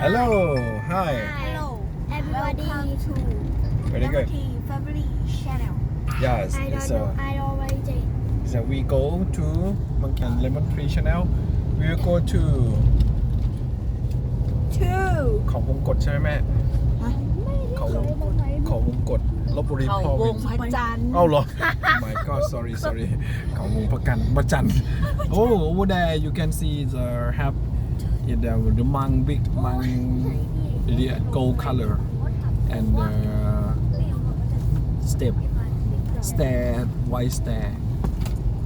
Hello Hi Hello, everybody. to Very good Liberty Family Channel. Yes I don't it's know. a I already. So we go to Monkey and Lemon Tree Channel we will go to Two. เขาวงกดใช่ไหมแม่เขาวงกดเขาวงกดลบบุรีเขาพอววิงนพระจันทร์เอ้าเหรอ My God sorry sorry เขาวงประกันประจัน Oh over there you can see the have in the the monk big monk the gold color and the step stair white stair.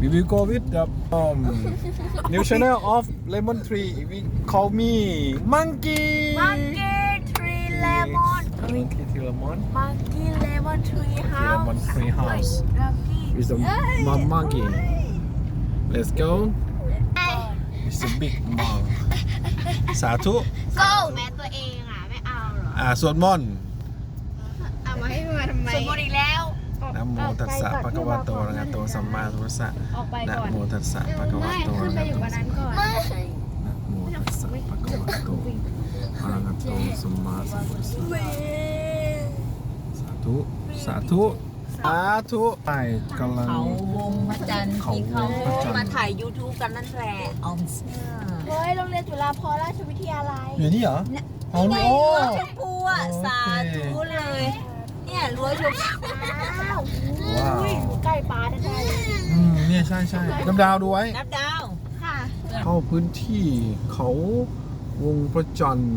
We will go with the um, new channel of lemon tree we call me monkey. Monkey Tree Lemon. monkey tree lemon. Monkey Lemon Tree House. lemon tree house. Monkey. is the mom monkey. Let's go. It's a big monk สาธุโก้แม่ตัวเองอะไม่เอาหรออ่าสวดมนต์เอามาให้มาทำไมสวดมนต์อีกแล้วนะโมตัสสะภะควาทัสสะนะโตวระหาโตสัมมาสัมพุทธะนะโมตัสสะภะควระหะโตสัมมาทัสสะนโมตระหาทัสสะนะโตสัมมาสัมพุทธะนะโมตัสสะปะกวาโตระหะโตสัมมาทัสสะโตสัมมาสัมพุทธะสาสาสาธุ ธุไปกำลัง เขาวงพระจันทร์เขาที่วเขางพระจันทร์ มาถ่าย YouTube กันนั่นแหละออมเสื้อเฮ้ยโรงเรียนจุฬาภรณราชวิทยาลัยอยู่นี่เหรอเอาในโอ้ รั้วชมพูอะโอเค สาธุเลย เนี่ยรั้วชมพูอ้าวว้าวอยู่ใกล้ป้าแท้ๆเลยอืมเนี่ยใช่ใช่น้ำดาวดูไว้ นับดาวค่ะเข้าพื้นที่เขาวงประจันทร์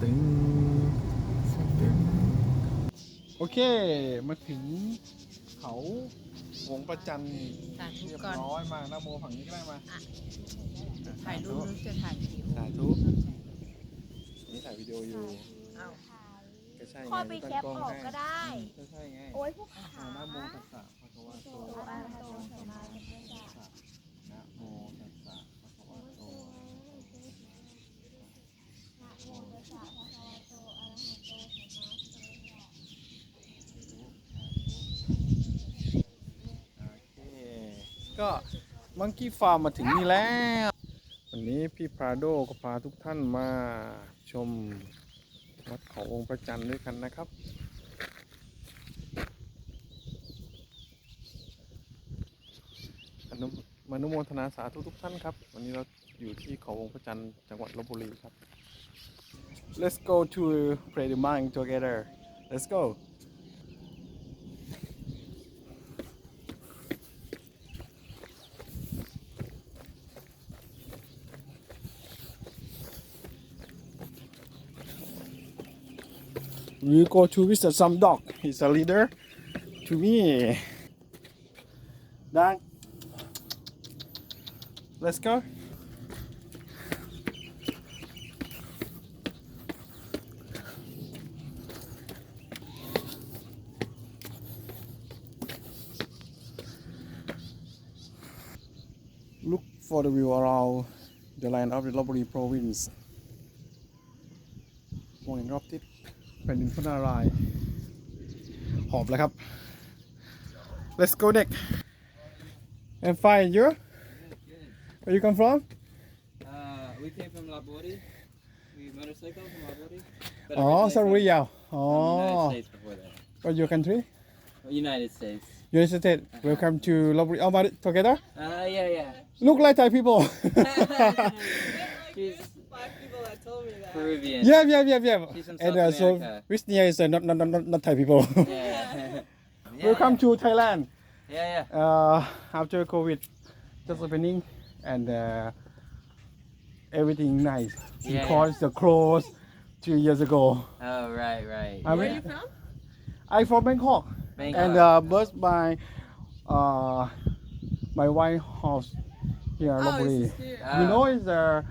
ตึงตึง โอเค มาถึงเขาวงประจันทร์สาธุเรียบก่อนร้อยมาหน้าโมฝั่งนี้ก็ได้มาถ่ายรูปหรือจะถ่ายวิดีโอสาธุนี่ถ่ายวิดีโออยู่เอ้าก็ใช่ไงพ่อไปแคปออกก็ได้ ก็ใช่ไง โอ้ยพวกอ่าขาหน้าโมตัสสะภะคะวะโตอะระหะโตสัมมาสัมพุทธัสสะ นะโมตัสสะภะคะวะโตโอเค ก็มังกี้ฟาร์มมาถึงนี่แล้ว วันนี้พี่พราโดก็พาทุกท่านมาชมวัดเขาองค์พระจันทร์ด้วยกันนะครับอนุมานุโมทนาสาธุทุกท่านครับ วันนี้เราอยู่ที่เขาวงค์พระจันทร์จังหวัดลบบุรีครับ Let's go to pray the mind together Let's go We go to visit some dog. He's a leader to me. Dan, let's go. Look for the view around the land of the Lopburi province มองเห็นรอบทิศ แผ่นดินพระนารายณ์หอบแล้วครับ Let's go Nick and find you where you come from Uh, we came from Labori. We motorcycle from Labori. But oh originally sorry from- yeah from oh United States before that. what's your country United States. United States welcome to Lopburi oh but together Uh, yeah, yeah. look like Thai people She's five people Peruvian. yeah yeah yeah yeah She's from and South uh, so America. which is uh, not, not, not, not Thai people Yeah. yeah. welcome to Thailand Yeah, yeah. uh, after COVID just opening and uh, everything nice Yeah. because the close two years ago. Oh, right, right. I Where mean- are you from? I from Bangkok Bangkok. and uh, birth by uh, my wife house here in Oh, Lopburi. it's here. Ah. You know it's the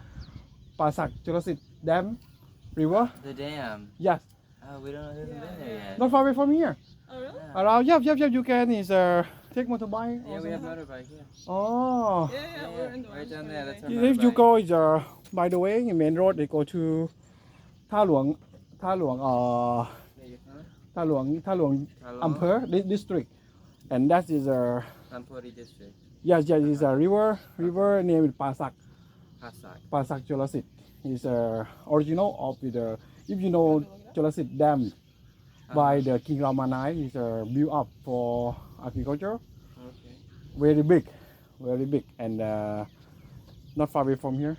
Pasak Jurassic dam river. The dam. Yes. Oh, we don't haven't been there yet. Not far away from here. Oh really? Yeah. Around. Uh, yeah, yeah, yeah. You can is uh take motorbike. Yeah, we have motorbike. Yeah. Oh. Yeah, yeah, we're in the right down there. That's our If you go is uh by the way in main road they go to Ta Luang, Ta Luang uh Yeah, you? Ta Luang, Ta Luang Hello? District, and that is uh, a. Ampuri district. yes yes is a river river named Pasak Pasak. Pasak Cholasit is uh, original of the if you know Jurassic Dam by the King Rama IX is uh, built up for agriculture. Okay. Very big, very big, and uh, not far away from here.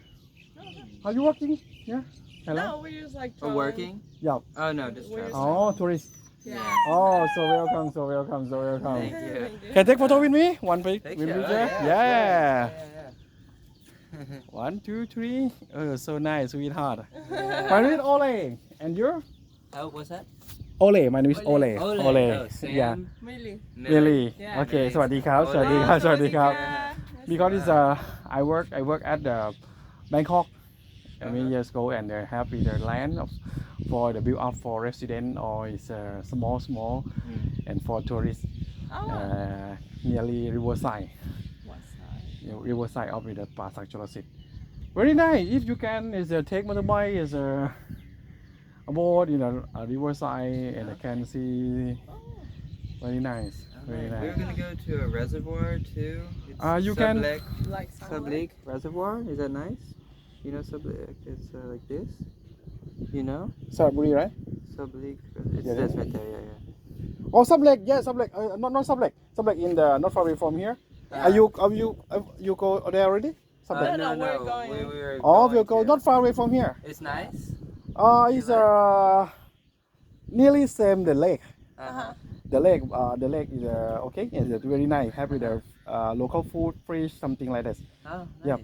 Are you working Yeah. Hello. No, we just like For drawing. working? Yeah. Oh no, just Where's- travel. Oh, tourist. Yeah. Oh, so welcome, so welcome, so welcome. Thank you. Can take photo with me? One pic, Thank with you. picture. Oh, yeah. yeah, yeah. One, two, three. Oh, so nice, sweetheart. My name is Ole. And you're? How was that? Ole. My name is Ole. Ole. Ole. Oh, yeah. Millie. Really? Yeah. Okay. สวัสดีครับ สวัสดีครับ สวัสดีครับ Because it's, uh, I work I work at the Bangkok Many uh-huh. years ago and they have the land of, for the build up for resident or it's uh, small small hmm. and for tourists uh, nearly riverside riverside of the Pasak Jurassic. Very nice. If you can, is uh, take motorbike is uh, aboard in a, a riverside and I can see. Very nice. Very nice. We're gonna go to a reservoir too. It's Uh, you can- Sublek, Like Sublek Reservoir. Is that nice? You know Sublek? It's uh, like this. You know Sudbury, right? Sublek. It Yeah. says right there. Yeah, yeah. Oh, Sublake. Yeah, Sublake. Uh, not not Sublake. Sublake in the not far away from here. Are you are you uh, you go there already? Uh, Sublake. no, no, we're going- We, we were oh, we'll going go to- not far away from here. It's nice. Uh, it's like- uh nearly same the lake. Uh-huh. The lake, uh, the lake is uh, okay. It's very nice. Have with the uh, local food, fish, something like this. Oh, nice. Yep.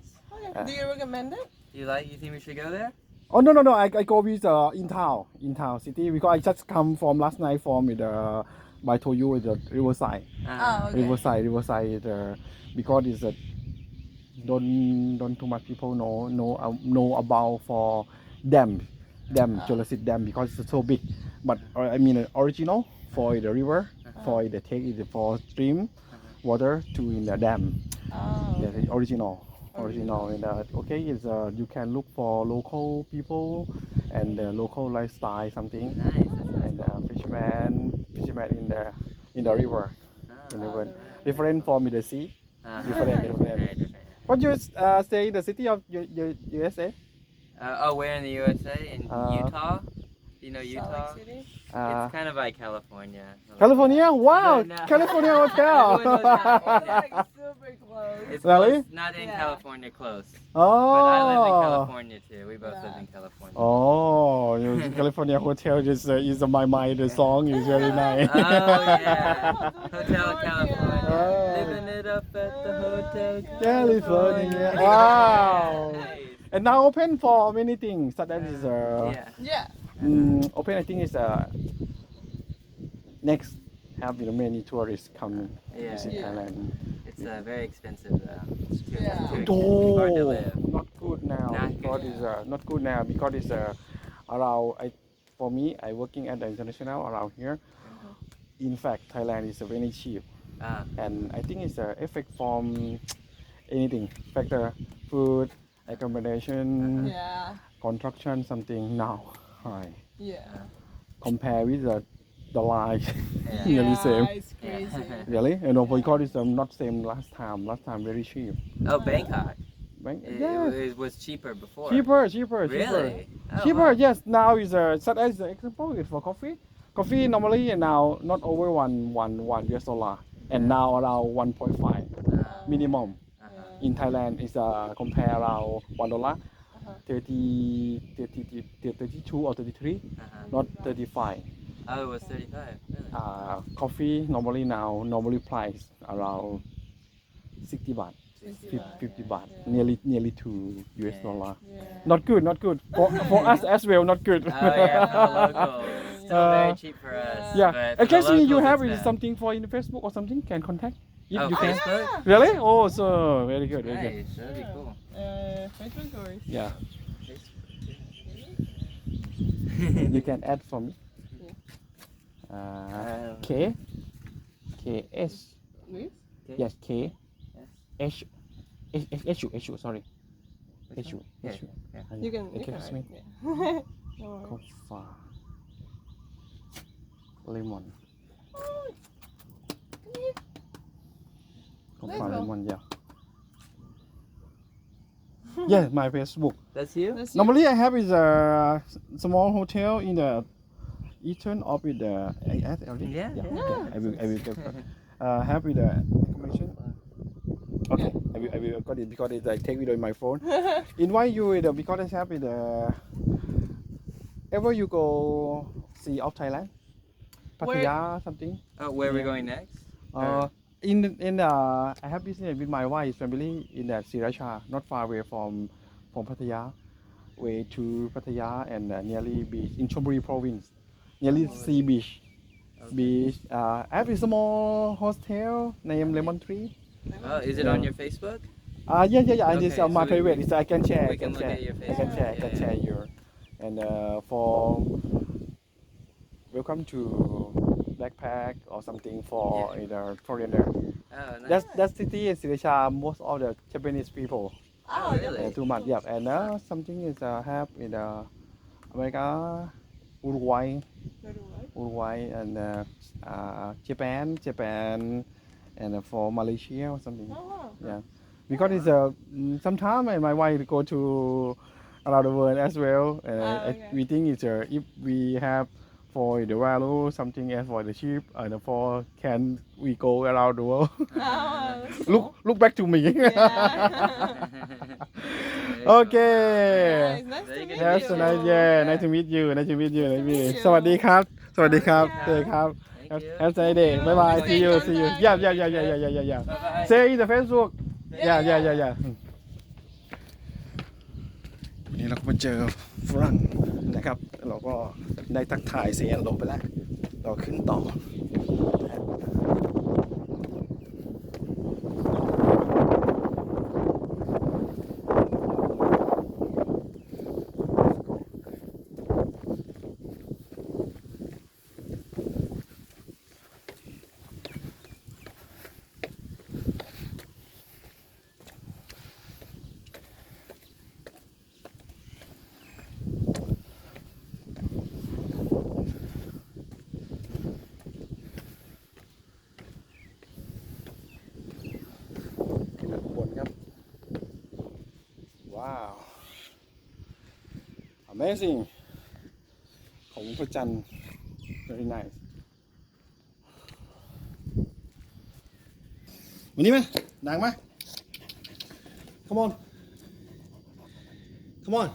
Okay. Do you recommend it? You like? You think we should go there? Oh no no no! I, I go with uh, in town, in town city because I just come from last night from the uh, I told you the riverside, Uh-huh. Oh, okay. riverside, riverside. Uh, because it's a don't don't too much people know know uh, know about for dam, dam Ah. Jurassic Dam because it's so big. But uh, I mean uh, original for the river, for the take it for stream water to in the dam. Oh. Yeah, the original. Original and uh, okay is uh, you can look for local people and uh, local lifestyle something Nice. And uh, fisherman fisherman in the in the river Oh. in the river different from the sea Uh-huh. different, different. Right, right. what you uh, stay in the city of U- U- USA Uh, oh, where in the USA? In Uh, Utah? You know Salt Utah? Lake City? uh, it's kind of like California. California wow No, no. California hotel Everyone knows California. like super close. It's Really? close, not in Yeah. California close. But I live in oh California too. We both live in California. oh you, California hotel is uh, is my mind the song is very nice Oh yeah, Hotel California, Oh. living it up at the Hotel California. Wow. Nice. And now open for many things. So that is uh, Yeah. Yeah. mm, open. I think is uh, next have you know, many tourists coming Yeah. visit Yeah. Thailand. It's uh, very expensive though. It's too, Yeah. too expensive. hard to Oh, live. not good now Not good. because it's uh, not good now because it's uh, around. I, for me, I working at the international around here. In fact, Thailand is uh, very cheap, Ah, and I think it's a effect from anything factor, food, accommodation. Yeah. construction something now high Yeah. compare with the the line yeah. nearly same It's crazy. really you know because it's um, not same last time last time very cheap Oh, Bangkok. Bank, It, yeah. it, was- was cheaper before. cheaper cheaper cheaper Really? Oh, cheaper wow. yes now is a such as the example is for coffee coffee normally now not over one one one US dollar and now around 1.5 Ah, minimum uh-huh. in Thailand is uh, compare around one dollar Uh-huh. 30, 30, 32 or 33 Uh-huh. not 35 Oh, it was 35. Really? uh, coffee normally now normally price around 60 baht 50, 50 baht nearly nearly to US Yeah. dollar Yeah. not good not good for, for us as well not good Oh yeah, for the locals. Still very Uh, cheep for us. yeah but for the occasionally you locals, have it's is bad. something for in Facebook or something can contact if Oh, you can Facebook? really oh so very good very good Nice, that'd be cool. Uh, Facebook or yeah you can add for me uh, Um, K K S Luis? yes K H H H H U H U sorry which H U? Yeah, yeah. You can. You can Excuse me. yeah. No. Kofa lemon Kofa Let's lemon yeah yeah my Facebook That's you? That's you. normally I have is a small hotel in the eastern of with the ASLD Yeah, yeah. okay. I will I will get uh, have with the accommodation okay I will I will got it because it's I take video in my phone. Invite you with the because I have with the ever you go see of Thailand? Pattaya something? Oh, where are we going next? uh, in in uh, I have business with my wife's family in that Sriracha, not far away from from Pattaya, way to Pattaya and uh, nearly beach in Chonburi province, nearly sea beach. Beach. Uh, I have a small hostel named Lemon Tree. Oh, is it Yeah. on your Facebook? Uh, yeah, yeah, yeah. and it's Okay, on my so we- favorite. It's, I can share. we I can can look share. at your I can Facebook. share. I Yeah, can yeah. share your. And uh, for welcome to backpack or something for Yeah. either foreigner. Oh, nice. That's that city in Sriracha, most of the Japanese people. oh, really? Uh, too much, yeah. And uh, something is uh, have in uh, America, Uruguay, Uruguay, and uh, uh, Japan, Japan, and uh, for Malaysia or something. Oh, wow. Yeah, because it's uh, mm, sometime and my wife go to around the world as well. Uh, Ah, uh, okay. We think it's uh, if we have for the value something else for the ship and for can we go around the world. Oh, that's look cool. look back to me. okay. Nice, nice to Very meet good. Yes, you. nice, yeah, nice to meet you, nice to meet you, nice to meet you. you. สวัสดีครับ สวัสดีครับ Yeah. เจอครับ Thank you. Have a nice day. Bye bye. See you, see you. Yeah, yeah, yeah, yeah, yeah, yeah, yeah, yeah. Bye-bye. Say in the Facebook. Yeah, yeah, yeah, yeah. วันนี้เราก็มาเจอฝรั่งนะครับ เราก็ได้ทักทายเสียนลงไปแล้ว เราขึ้นต่อขึ้น ว้าว amazing ของพระจันทร์ very nice วันนี้ไหมดังไหม come on come on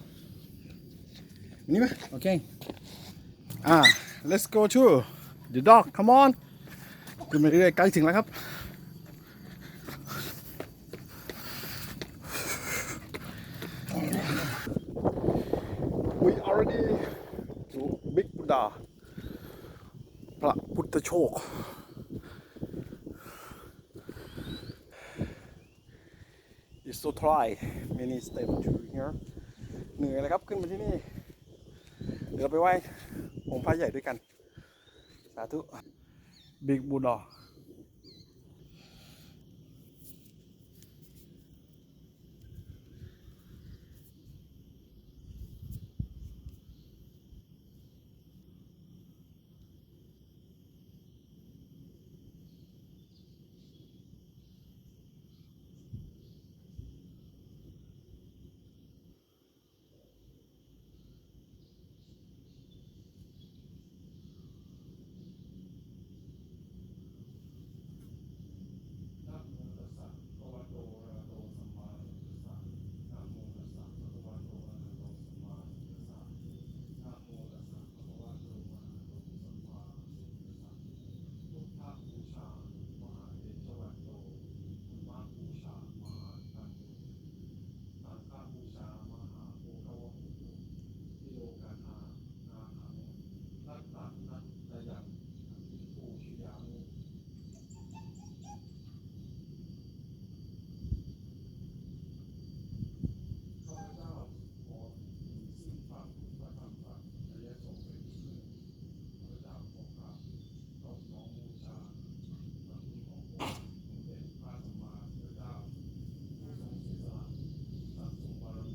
วันนี้ไหมโอเคอ่า let's go to the dog come on ขึ้นมเรื่อยๆใกล้ถึงแล้วครับ we already to big Buddha พระพุทธโชค It's so dry many steps to here เหนื่อยเลยครับขึ้นมาที่นี่ เดี๋ยวเราไปไหว้องค์พระใหญ่ด้วยกัน สาธุ Big Buddha